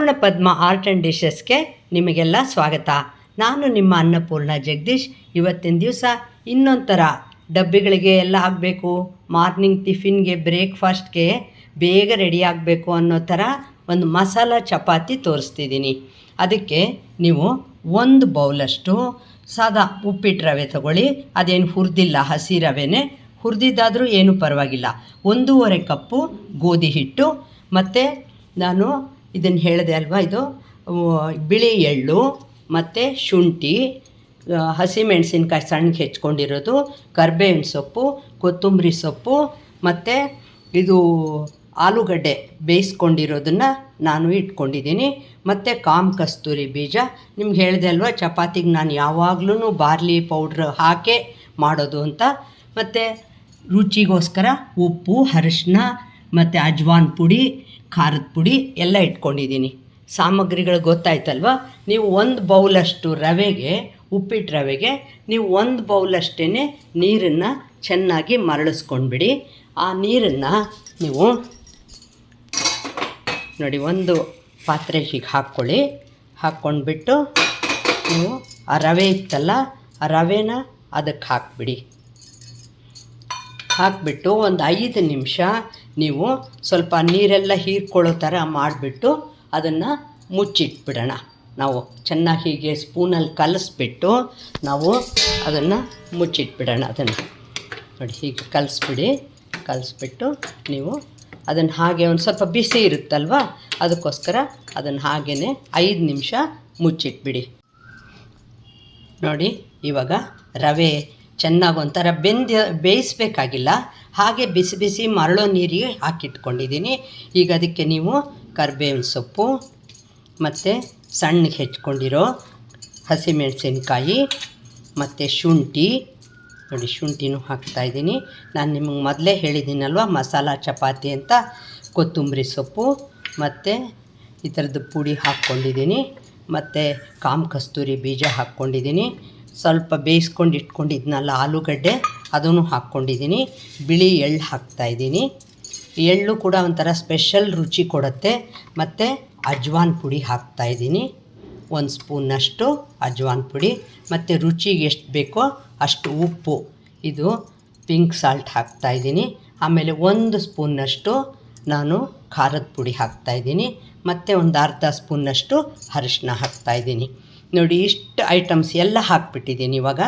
ಪೂರ್ಣ ಪದ್ಮ art and ಡಿಶಸ್ಗೆ ನಿಮಗೆಲ್ಲ ಸ್ವಾಗತ. ನಾನು ನಿಮ್ಮ ಅನ್ನಪೂರ್ಣ ಜಗದೀಶ್. ಇವತ್ತಿನ ದಿವಸ ಇನ್ನೊಂಥರ ಡಬ್ಬಿಗಳಿಗೆ ಎಲ್ಲ ಆಗಬೇಕು ಮಾರ್ನಿಂಗ್ ಟಿಫಿನ್ಗೆ, ಬ್ರೇಕ್ಫಾಸ್ಟ್ಗೆ ಬೇಗ ರೆಡಿ ಆಗಬೇಕು ಅನ್ನೋ ಥರ ಒಂದು ಮಸಾಲ ಚಪಾತಿ ತೋರಿಸ್ತಿದ್ದೀನಿ. ಅದಕ್ಕೆ ನೀವು ಒಂದು ಬೌಲಷ್ಟು ಸಾದಾ ಉಪ್ಪಿಟ್ಟು ರವೆ ತಗೊಳ್ಳಿ. ಅದೇನು ಹುರಿದಿಲ್ಲ, ಹಸಿ ರವೆನೇ. ಹುರಿದಿದ್ದಾದರೂ ಏನೂ ಪರವಾಗಿಲ್ಲ. ಒಂದೂವರೆ ಕಪ್ಪು ಗೋಧಿ ಹಿಟ್ಟು. ಮತ್ತು ನಾನು ಇದನ್ನು ಹೇಳಿದೆ ಅಲ್ವಾ ಇದು? ಬಿಳಿ ಎಳ್ಳು, ಮತ್ತು ಶುಂಠಿ ಹಸಿ ಹಸಿಮೆಣಸಿನ್ಕಾಯಿ ಸಣ್ಣಗೆ ಹೆಚ್ಕೊಂಡಿರೋದು, ಕರ್ಬೇವಿನ ಸೊಪ್ಪು, ಕೊತ್ತಂಬರಿ ಸೊಪ್ಪು, ಮತ್ತು ಇದು ಆಲೂಗಡ್ಡೆ ಬೇಯಿಸ್ಕೊಂಡಿರೋದನ್ನು ನಾನು ಇಟ್ಕೊಂಡಿದ್ದೀನಿ. ಮತ್ತು ಕಾಮ್ ಕಸ್ತೂರಿ ಬೀಜ. ನಿಮ್ಗೆ ಹೇಳಿದೆ ಅಲ್ವಾ, ಚಪಾತಿಗೆ ನಾನು ಯಾವಾಗ್ಲೂ ಬಾರ್ಲಿ ಪೌಡ್ರ್ ಹಾಕೇ ಮಾಡೋದು ಅಂತ. ಮತ್ತು ರುಚಿಗೋಸ್ಕರ ಉಪ್ಪು ಅರಿಶಿನ ಮತ್ತು ಅಜ್ವಾನ್ ಪುಡಿ, ಖಾರದ ಪುಡಿ ಎಲ್ಲ ಇಟ್ಕೊಂಡಿದ್ದೀನಿ. ಸಾಮಗ್ರಿಗಳು ಗೊತ್ತಾಯ್ತಲ್ವ? ನೀವು ಒಂದು ಬೌಲಷ್ಟು ರವೆಗೆ ಉಪ್ಪಿಟ್ಟು ರವೆಗೆ ನೀವು ಒಂದು ಬೌಲಷ್ಟೇ ನೀರನ್ನು ಚೆನ್ನಾಗಿ ಮರಳಿಸ್ಕೊಂಡ್ಬಿಡಿ. ಆ ನೀರನ್ನು ನೀವು ನೋಡಿ, ಒಂದು ಪಾತ್ರೆ ಹೀಗೆ ಹಾಕ್ಕೊಳ್ಳಿ. ಹಾಕ್ಕೊಂಡ್ಬಿಟ್ಟು ನೀವು ಆ ರವೆ ಇತ್ತಲ್ಲ, ಆ ರವೆನ ಅದಕ್ಕೆ ಹಾಕ್ಬಿಡಿ. ಹಾಕ್ಬಿಟ್ಟು ಒಂದು ಐದು ನಿಮಿಷ ನೀವು ಸ್ವಲ್ಪ ನೀರೆಲ್ಲ ಹೀರ್ಕೊಳ್ಳೋ ಥರ ಮಾಡಿಬಿಟ್ಟು ಅದನ್ನು ಮುಚ್ಚಿಟ್ಬಿಡೋಣ. ನಾವು ಚೆನ್ನಾಗಿ ಹೀಗೆ ಸ್ಪೂನಲ್ಲಿ ಕಲಿಸ್ಬಿಟ್ಟು ನಾವು ಅದನ್ನು ಮುಚ್ಚಿಟ್ಬಿಡೋಣ ಅದನ್ನು. ನೋಡಿ, ಹೀಗೆ ಕಲಿಸ್ಬಿಡಿ. ಕಲಿಸ್ಬಿಟ್ಟು ನೀವು ಅದನ್ನು ಹಾಗೆ ಒಂದು ಸ್ವಲ್ಪ ಬಿಸಿ ಇರುತ್ತಲ್ವ? ಅದಕ್ಕೋಸ್ಕರ ಅದನ್ನು ಹಾಗೇ ಐದು ನಿಮಿಷ ಮುಚ್ಚಿಟ್ಬಿಡಿ. ನೋಡಿ, ಇವಾಗ ರವೆ ಚೆನ್ನಾಗಿ ಒಂಥರ ಬೆಂದ ಬೇಯಿಸ್ಬೇಕಾಗಿಲ್ಲ. ಹಾಗೆ ಬಿಸಿ ಬಿಸಿ ಮರಳೋ ನೀರಿಗೆ ಹಾಕಿಟ್ಕೊಂಡಿದ್ದೀನಿ. ಈಗ ಅದಕ್ಕೆ ನೀವು ಕರ್ಬೇವಿನ ಸೊಪ್ಪು ಮತ್ತು ಸಣ್ಣಗೆ ಹೆಚ್ಕೊಂಡಿರೋ ಹಸಿಮೆಣಸಿನ್ಕಾಯಿ ಮತ್ತು ಶುಂಠಿ. ನೋಡಿ, ಶುಂಠಿನೂ ಹಾಕ್ತಾಯಿದ್ದೀನಿ ನಾನು ನಿಮಗೆ ಮೊದಲೇ ಹೇಳಿದ್ದೀನಲ್ವ, ಮಸಾಲ ಚಪಾತಿ ಅಂತ, ಕೊತ್ತಂಬರಿ ಸೊಪ್ಪು ಮತ್ತು ಈ ಥರದ್ದು ಪುಡಿ ಹಾಕ್ಕೊಂಡಿದ್ದೀನಿ. ಮತ್ತು ಕಾಮ್ ಕಸ್ತೂರಿ ಬೀಜ ಹಾಕ್ಕೊಂಡಿದ್ದೀನಿ. ಸ್ವಲ್ಪ ಬೇಯಿಸ್ಕೊಂಡು ಇಟ್ಕೊಂಡಿದ್ನಲ್ಲ ಆಲೂಗಡ್ಡೆ, ಅದನ್ನು ಹಾಕ್ಕೊಂಡಿದ್ದೀನಿ. ಬಿಳಿ ಎಳ್ಳು ಹಾಕ್ತಾಯಿದ್ದೀನಿ ಎಳ್ಳು ಕೂಡ ಒಂಥರ ಸ್ಪೆಷಲ್ ರುಚಿ ಕೊಡುತ್ತೆ. ಮತ್ತು ಅಜ್ವಾನ್ ಪುಡಿ ಹಾಕ್ತಾಯಿದ್ದೀನಿ ಒಂದು ಸ್ಪೂನಷ್ಟು ಅಜ್ವಾನ್ ಪುಡಿ. ಮತ್ತು ರುಚಿಗೆ ಎಷ್ಟು ಬೇಕೋ ಅಷ್ಟು ಉಪ್ಪು. ಇದು ಪಿಂಕ್ ಸಾಲ್ಟ್ ಹಾಕ್ತಾಯಿದ್ದೀನಿ ಆಮೇಲೆ ಒಂದು ಸ್ಪೂನ್ನಷ್ಟು ನಾನು ಖಾರದ ಪುಡಿ ಹಾಕ್ತಾಯಿದ್ದೀನಿ ಮತ್ತು ಒಂದು ಅರ್ಧ ಸ್ಪೂನ್ನಷ್ಟು ಅರಿಶಿನ ಹಾಕ್ತಾಯಿದ್ದೀನಿ ನೋಡಿ ಇಷ್ಟು ಐಟಮ್ಸ್ ಎಲ್ಲ ಹಾಕ್ಬಿಟ್ಟಿದ್ದೀನಿ. ಇವಾಗ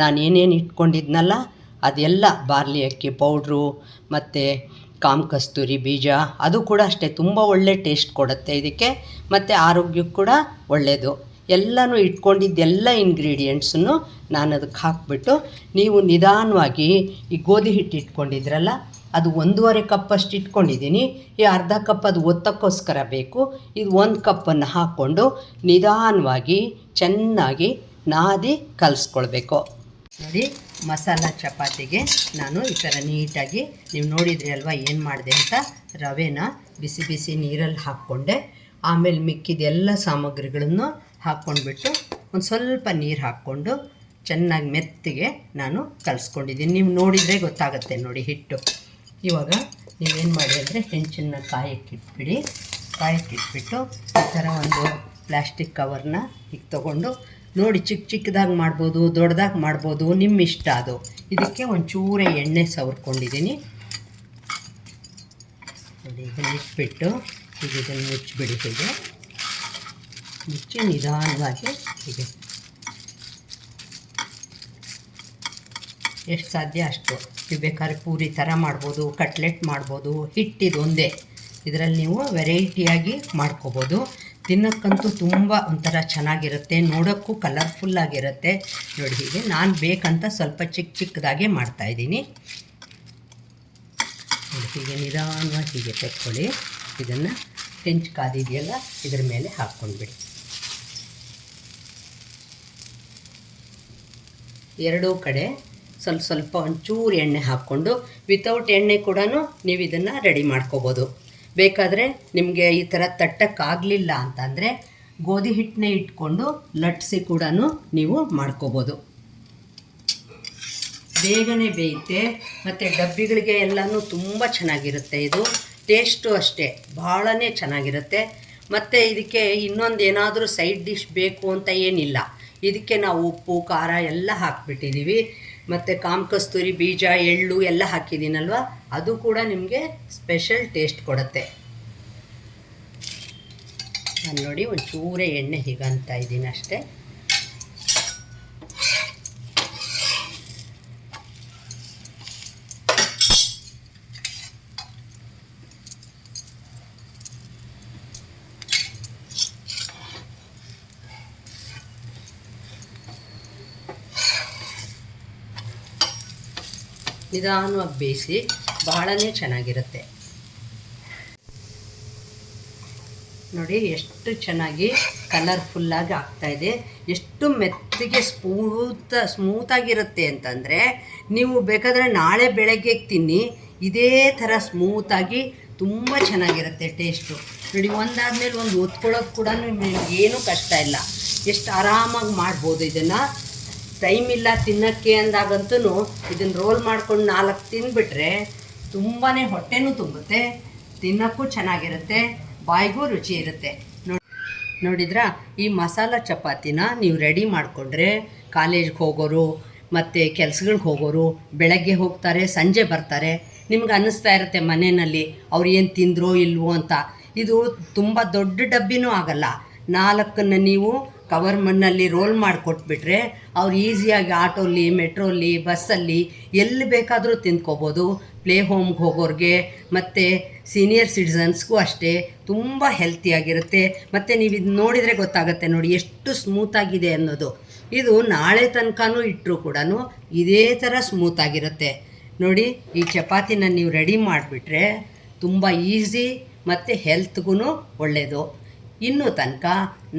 ನಾನು ಏನೇನು ಇಟ್ಕೊಂಡಿದ್ನಲ್ಲ, ಅದೆಲ್ಲ ಬಾರ್ಲಿ ಅಕ್ಕಿ ಪೌಡ್ರು ಮತ್ತು ಕಾಮ್ ಕಸ್ತೂರಿ ಬೀಜ, ಅದು ಕೂಡ ಅಷ್ಟೇ. ತುಂಬ ಒಳ್ಳೆ ಟೇಸ್ಟ್ ಕೊಡುತ್ತೆ ಇದಕ್ಕೆ, ಮತ್ತು ಆರೋಗ್ಯಕ್ಕೆ ಕೂಡ ಒಳ್ಳೆಯದು ಎಲ್ಲನೂ ಇಟ್ಕೊಂಡಿದ್ದೆಲ್ಲ ಇಂಗ್ರೀಡಿಯೆಂಟ್ಸನ್ನು ನಾನು ಅದಕ್ಕೆ ಹಾಕ್ಬಿಟ್ಟು, ನೀವು ನಿಧಾನವಾಗಿ ಈ ಗೋಧಿ ಹಿಟ್ಟು ಇಟ್ಕೊಂಡಿದ್ರಲ್ಲ ಅದು ಒಂದೂವರೆ ಕಪ್ಪಷ್ಟು ಇಟ್ಕೊಂಡಿದ್ದೀನಿ. ಈ ಅರ್ಧ ಕಪ್ ಅದು ಒತ್ತಕ್ಕೋಸ್ಕರ ಬೇಕು. ಇದು ಒಂದು ಕಪ್ಪನ್ನು ಹಾಕ್ಕೊಂಡು ನಿಧಾನವಾಗಿ ಚೆನ್ನಾಗಿ ನಾದಿ ಕಲಿಸ್ಕೊಳ್ಬೇಕು. ನೋಡಿ, ಮಸಾಲ ಚಪಾತಿಗೆ ನಾನು ಈ ಥರ ನೀಟಾಗಿ ನೀವು ನೋಡಿದ್ರಿ ಅಲ್ವಾ ಏನು ಮಾಡಿದೆ ಅಂತ? ರವೆನ ಬಿಸಿ ಬಿಸಿ ನೀರಲ್ಲಿ ಹಾಕ್ಕೊಂಡೆ. ಆಮೇಲೆ ಮಿಕ್ಕಿದ ಎಲ್ಲ ಸಾಮಗ್ರಿಗಳನ್ನು ಹಾಕ್ಕೊಂಡ್ಬಿಟ್ಟು ಒಂದು ಸ್ವಲ್ಪ ನೀರು ಹಾಕ್ಕೊಂಡು ಚೆನ್ನಾಗಿ ಮೆತ್ತಿಗೆ ನಾನು ಕಲಿಸ್ಕೊಂಡಿದ್ದೀನಿ. ನೀವು ನೋಡಿದರೆ ಗೊತ್ತಾಗುತ್ತೆ ನೋಡಿ ಹಿಟ್ಟು. ಇವಾಗ ನೀವೇನು ಮಾಡಿ ಅಂದರೆ ಹೆಂಚನ್ನು ಕಾಯಕ್ಕಿಟ್ಬಿಡಿ. ಕಾಯಕ್ಕಿಟ್ಬಿಟ್ಟು ಈ ಥರ ಒಂದು ಪ್ಲ್ಯಾಸ್ಟಿಕ್ ಕವರ್ನ ಈಗ ತೊಗೊಂಡು ನೋಡಿ ಚಿಕ್ಕ ಚಿಕ್ಕದಾಗಿ ಮಾಡ್ಬೋದು, ದೊಡ್ಡದಾಗಿ ಮಾಡ್ಬೋದು ನಿಮ್ಮ ಇಷ್ಟ ಅದು. ಇದಕ್ಕೆ ಒಂಚೂರೇ ಎಣ್ಣೆ ಸವರ್ಕೊಂಡಿದ್ದೀನಿ ನೋಡಿ, ಇದನ್ನು ಇಟ್ಬಿಟ್ಟು ಈಗ ಇದನ್ನು ಮುಚ್ಚಿಬಿಡಿ ಹೀಗೆ. ಮುಚ್ಚಿ ನಿಧಾನವಾಗಿ ಹೀಗೆ ಎಷ್ಟು ಸಾಧ್ಯ ಅಷ್ಟು. ನೀವು ಬೇಕಾದ್ರೆ ಪೂರಿ ಥರ ಮಾಡ್ಬೋದು, ಕಟ್ಲೆಟ್ ಮಾಡ್ಬೋದು ಹಿಟ್ಟಿದೊಂದೇ ಇದರಲ್ಲಿ ನೀವು ವೆರೈಟಿಯಾಗಿ ಮಾಡ್ಕೋಬೋದು. ತಿನ್ನೋಕ್ಕಂತೂ ತುಂಬ ಒಂಥರ ಚೆನ್ನಾಗಿರುತ್ತೆ, ನೋಡೋಕ್ಕೂ ಕಲರ್ಫುಲ್ಲಾಗಿರುತ್ತೆ ನೋಡಿ ಹೀಗೆ ನಾನು ಬೇಕಂತ ಸ್ವಲ್ಪ ಚಿಕ್ಕ ಚಿಕ್ಕದಾಗೆ ಮಾಡ್ತಾಯಿದ್ದೀನಿ ಹೀಗೆ ನಿಧಾನವಾಗಿ ಹೀಗೆ ತೆಕ್ಕೊಳ್ಳಿ. ಇದನ್ನು ಕೆಂಚ್ ಕಾದಿದೆಯಲ್ಲ, ಇದ್ರ ಮೇಲೆ ಹಾಕ್ಕೊಂಡ್ಬಿಡಿ. ಎರಡೂ ಕಡೆ ಸ್ವಲ್ಪ ಸ್ವಲ್ಪ ಒಂಚೂರು ಎಣ್ಣೆ ಹಾಕ್ಕೊಂಡು ವಿತೌಟ್ ಎಣ್ಣೆ ಕೂಡ ನೀವು ಇದನ್ನು ರೆಡಿ ಮಾಡ್ಕೋಬೋದು. ಬೇಕಾದರೆ ನಿಮಗೆ ಈ ಥರ ತಟ್ಟಕ್ಕಾಗಲಿಲ್ಲ ಅಂತಂದರೆ ಗೋಧಿ ಹಿಟ್ಟನ್ನೇ ಇಟ್ಕೊಂಡು ಲಟ್ಸಿ ಕೂಡ ನೀವು ಮಾಡ್ಕೋಬೋದು. ಬೇಗನೆ ಬೇಯುತ್ತೆ ಮತ್ತು ಡಬ್ಬಿಗಳಿಗೆ ಎಲ್ಲನೂ ತುಂಬ ಚೆನ್ನಾಗಿರುತ್ತೆ ಇದು. ಟೇಸ್ಟು ಅಷ್ಟೇ, ಭಾಳನೇ ಚೆನ್ನಾಗಿರುತ್ತೆ. ಮತ್ತು ಇದಕ್ಕೆ ಇನ್ನೊಂದು ಏನಾದರೂ ಸೈಡ್ ಡಿಶ್ ಬೇಕು ಅಂತ ಏನಿಲ್ಲ. ಇದಕ್ಕೆ ನಾವು ಉಪ್ಪು, ಖಾರ ಎಲ್ಲ ಹಾಕ್ಬಿಟ್ಟಿದ್ದೀವಿ ಮತ್ತು ಕಾಮಕಸ್ತೂರಿ ಬೀಜ, ಎಳ್ಳು ಎಲ್ಲ ಹಾಕಿದ್ದೀನಲ್ವ? ಅದು ಕೂಡ ನಿಮಗೆ ಸ್ಪೆಷಲ್ ಟೇಸ್ಟ್ ಕೊಡುತ್ತೆ. ನಾನು ನೋಡಿ ಒಂಚೂರೇ ಎಣ್ಣೆ ಹೀಗಂತ ಇದ್ದೀನಿ ಅಷ್ಟೇ. ನಿಧಾನವಾಗಿ ಬೇಯಿಸಿ ಬಹಳನೇ ಚೆನ್ನಾಗಿರುತ್ತೆ. ನೋಡಿ ಎಷ್ಟು ಚೆನ್ನಾಗಿ ಕಲರ್ಫುಲ್ಲಾಗಿ ಆಗ್ತಾಯಿದೆ ಎಷ್ಟು ಮೆತ್ತಗೆ ಸ್ಮೂತ್, ಸ್ಮೂತಾಗಿರುತ್ತೆ ಅಂತಂದರೆ ನೀವು ಬೇಕಾದರೆ ನಾಳೆ ಬೆಳಗ್ಗೆ ತಿನ್ನಿ, ಇದೇ ಥರ ಸ್ಮೂತಾಗಿ ತುಂಬ ಚೆನ್ನಾಗಿರುತ್ತೆ ಟೇಸ್ಟು ನೋಡಿ ಒಂದಾದಮೇಲೆ ಒಂದು ಒತ್ಕೊಳ್ಳೋದು ಕೂಡ ಏನೂ ಕಷ್ಟ ಇಲ್ಲ. ಎಷ್ಟು ಆರಾಮಾಗಿ ಮಾಡ್ಬೋದು ಇದನ್ನು. ಟೈಮ್ ಇಲ್ಲ ತಿನ್ನೋಕ್ಕೆ ಅಂದಾಗಂತೂ ಇದನ್ನು ರೋಲ್ ಮಾಡ್ಕೊಂಡು ನಾಲ್ಕು ತಿಂದುಬಿಟ್ರೆ ತುಂಬಾ ಹೊಟ್ಟೆನೂ ತುಂಬುತ್ತೆ, ತಿನ್ನೋಕ್ಕೂ ಚೆನ್ನಾಗಿರುತ್ತೆ, ಬಾಯಿಗೂ ರುಚಿ ಇರುತ್ತೆ. ನೋಡಿ ನೋಡಿದ್ರಾ? ಈ ಮಸಾಲ ಚಪಾತಿನ ನೀವು ರೆಡಿ ಮಾಡಿಕೊಂಡ್ರೆ ಕಾಲೇಜ್ಗೆ ಹೋಗೋರು ಮತ್ತು ಕೆಲ್ಸಗಳಿಗೆ ಹೋಗೋರು ಬೆಳಗ್ಗೆ ಹೋಗ್ತಾರೆ, ಸಂಜೆ ಬರ್ತಾರೆ, ನಿಮ್ಗೆ ಅನ್ನಿಸ್ತಾ ಇರುತ್ತೆ ಮನೆಯಲ್ಲಿ ಅವ್ರು ಏನು ತಿಂದ್ರೋ ಇಲ್ವೋ ಅಂತ. ಇದು ತುಂಬ ದೊಡ್ಡ ಡಬ್ಬಿನೂ ಆಗಲ್ಲ. ನಾಲ್ಕನ್ನು ನೀವು ಕವರ್ ಮಣ್ಣಲ್ಲಿ ರೋಲ್ ಮಾಡಿಕೊಟ್ಬಿಟ್ರೆ ಅವ್ರು ಈಸಿಯಾಗಿ ಆಟೋಲಿ, ಮೆಟ್ರೋಲಿ, ಬಸ್ಸಲ್ಲಿ ಎಲ್ಲಿ ಬೇಕಾದರೂ ತಿಂದ್ಕೋಬೋದು. ಪ್ಲೇ ಹೋಮ್ಗೆ ಹೋಗೋರಿಗೆ ಮತ್ತು ಸೀನಿಯರ್ ಸಿಟಿಸನ್ಸ್ಗೂ ಅಷ್ಟೇ ತುಂಬ ಹೆಲ್ತಿಯಾಗಿರುತ್ತೆ ಮತ್ತು ನೀವು ಇದು ನೋಡಿದರೆ ಗೊತ್ತಾಗುತ್ತೆ ನೋಡಿ ಎಷ್ಟು ಸ್ಮೂತಾಗಿದೆ ಅನ್ನೋದು. ಇದು ನಾಳೆ ತನಕನೂ ಇಟ್ಟರೂ ಕೂಡ ಇದೇ ಥರ ಸ್ಮೂತಾಗಿರುತ್ತೆ ನೋಡಿ ಈ ಚಪಾತಿನ ನೀವು ರೆಡಿ ಮಾಡಿಬಿಟ್ರೆ ತುಂಬ ಈಸಿ ಮತ್ತು ಹೆಲ್ತ್ಗೂ ಒಳ್ಳೆಯದು ಇನ್ನೂ ತನಕ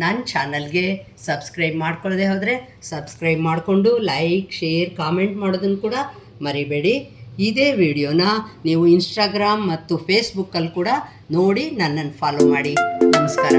ನನ್ನ ಚಾನಲ್ಗೆ ಸಬ್ಸ್ಕ್ರೈಬ್ ಮಾಡ್ಕೊಳ್ಳದೆ ಹೋದರೆ ಸಬ್ಸ್ಕ್ರೈಬ್ ಮಾಡಿಕೊಂಡು ಲೈಕ್, ಶೇರ್, ಕಾಮೆಂಟ್ ಮಾಡೋದನ್ನು ಕೂಡ ಮರಿಬೇಡಿ. ಇದೇ ವಿಡಿಯೋನ ನೀವು ಇನ್ಸ್ಟಾಗ್ರಾಮ್ ಮತ್ತು ಫೇಸ್ಬುಕ್ಕಲ್ಲಿ ಕೂಡ ನೋಡಿ ನನ್ನನ್ನು ಫಾಲೋ ಮಾಡಿ. ನಮಸ್ಕಾರ.